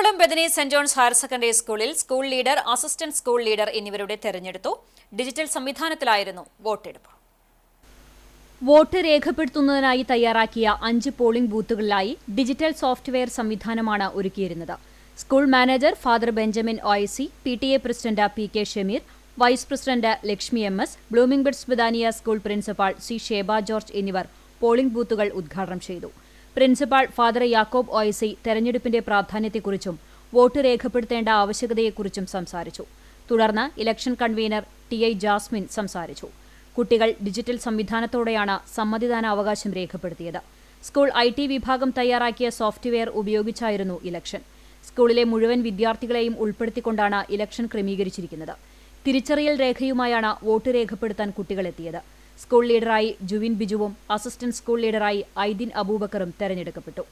Ernakulam Bethany saint John's higher secondary സ്കൂളിൽ school leader assistant school leader എന്നിവരുടെ തെരഞ്ഞെടുത്തു. Digital സംവിധാനത്തിലായിരുന്നു വോട്ടെടുപ്പ്. വോട്ട് രേഖപ്പെടുത്തുന്നതിനായി തയ്യാറാക്കിയ അഞ്ച് പോളിംഗ് ബൂത്തുകളിലായി ഡിജിറ്റൽ സോഫ്റ്റ്വെയർ സംവിധാനമാണ് ഒരുക്കിയിരുന്നത്. School manager father Benjamin ഒയസി P T A president P K Shameer vice president Lakshmi M S blooming buds Badania school principal C Sheba George എന്നിവർ polling ബൂത്തുകൾ ഉദ്ഘാടനം ചെയ്തു. പ്രിൻസിപ്പാൾ ഫാദർ യാക്കോബ് ഒയസി തെരഞ്ഞെടുപ്പിന്റെ പ്രാധാന്യത്തെക്കുറിച്ചും വോട്ട് രേഖപ്പെടുത്തേണ്ട ആവശ്യകതയെക്കുറിച്ചും സംസാരിച്ചു. തുടർന്ന് election convener T I Jasmine സംസാരിച്ചു. കുട്ടികൾ ഡിജിറ്റൽ സംവിധാനത്തോടെയാണ് സമ്മതിദാന അവകാശം രേഖപ്പെടുത്തിയത്. സ്കൂൾ ഐ ടി വിഭാഗം തയ്യാറാക്കിയ സോഫ്റ്റ്വെയർ ഉപയോഗിച്ചായിരുന്നു ഇലക്ഷൻ. സ്കൂളിലെ മുഴുവൻ വിദ്യാർത്ഥികളെയും ഉൾപ്പെടുത്തിക്കൊണ്ടാണ് ഇലക്ഷൻ ക്രമീകരിച്ചിരിക്കുന്നത്. തിരിച്ചറിയൽ രേഖയുമായാണ് വോട്ട് രേഖപ്പെടുത്താൻ കുട്ടികളെത്തിയത്. സ്കൂൾ ലീഡറായി ജുവിൻ ബിജുവും അസിസ്റ്റന്റ് സ്കൂൾ ലീഡറായി ഐദിൻ അബൂബക്കറും തെരഞ്ഞെടുക്കപ്പെട്ടു